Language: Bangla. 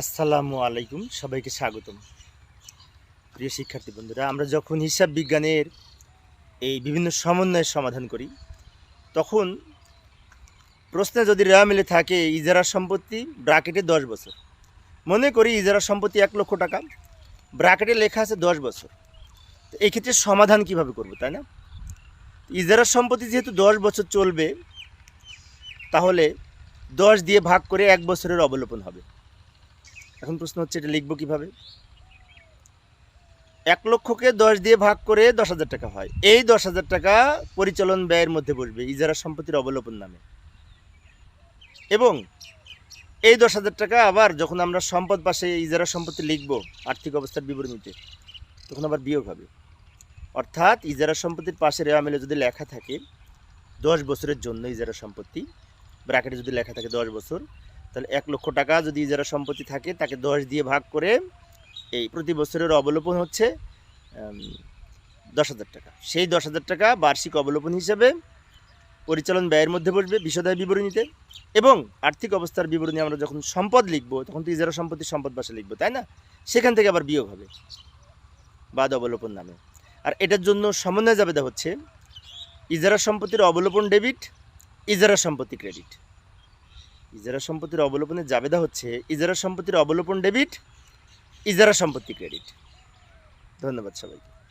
আসসালামু আলাইকুম, সবাইকে স্বাগতম। প্রিয় শিক্ষার্থী বন্ধুরা, আমরা যখন হিসাব বিজ্ঞানের এই বিভিন্ন সমন্বয়ের সমাধান করি, তখন প্রশ্নে যদি রেওয়া মিলে থাকে, ইজারা সম্পত্তি ব্রাকেটে দশ বছর। মনে করি ইজারা সম্পত্তি এক লক্ষ টাকা ব্রাকেটে লেখা আছে দশ বছর। তো এই ক্ষেত্রে সমাধান কীভাবে করব, তাই না? ইজারা সম্পত্তি যেহেতু দশ বছর চলবে, তাহলে দশ দিয়ে ভাগ করে এক বছরের অবলোপন হবে। এখন প্রশ্ন হচ্ছে, এটা লিখব কীভাবে? এক লক্ষকে দশ দিয়ে ভাগ করে দশ হাজার টাকা হয়। এই দশ হাজার টাকা পরিচালন ব্যয়ের মধ্যে বসবে, ইজারা সম্পত্তির অবলোপন নামে। এবং এই দশ হাজার টাকা আবার যখন আমরা সম্পদ পাশে ইজারা সম্পত্তি লিখব, আর্থিক অবস্থার বিবরণীতে, তখন আবার বিয়োগ হবে। অর্থাৎ ইজারা সম্পত্তির পাশে রেওয়া মিলে যদি লেখা থাকে, দশ বছরের জন্য ইজারা সম্পত্তি, ব্র্যাকেটে যদি লেখা থাকে দশ বছর তাহলে এক লক্ষ টাকা যদি ইজারা সম্পত্তি থাকে, তাকে দশ দিয়ে ভাগ করে এই প্রতি বছরের অবলোপন হচ্ছে দশ হাজার টাকা। সেই দশ হাজার টাকা বার্ষিক অবলোপন হিসেবে পরিচালন ব্যয়ের মধ্যে বসবে বিশদায় বিবরণীতে এবং আর্থিক অবস্থার বিবরণী আমরা যখন সম্পদ লিখব, তখন তো ইজারা সম্পত্তির সম্পদ বাসে লিখব, তাই না? সেখান থেকে আবার বিয়োগ হবে, বাদ অবলোপন নামে। আর এটার জন্য সমন্বয় জাবেদা হচ্ছে, ইজারা সম্পত্তির অবলোপন ডেবিট, ইজারা সম্পত্তি ক্রেডিট। ইজারা সম্পত্তির অবলোপনের জাবেদা হচ্ছে ইজারা সম্পত্তির অবলোপন ডেবিট ইজারা সম্পত্তি ক্রেডিট। ধন্যবাদ সবাইকে।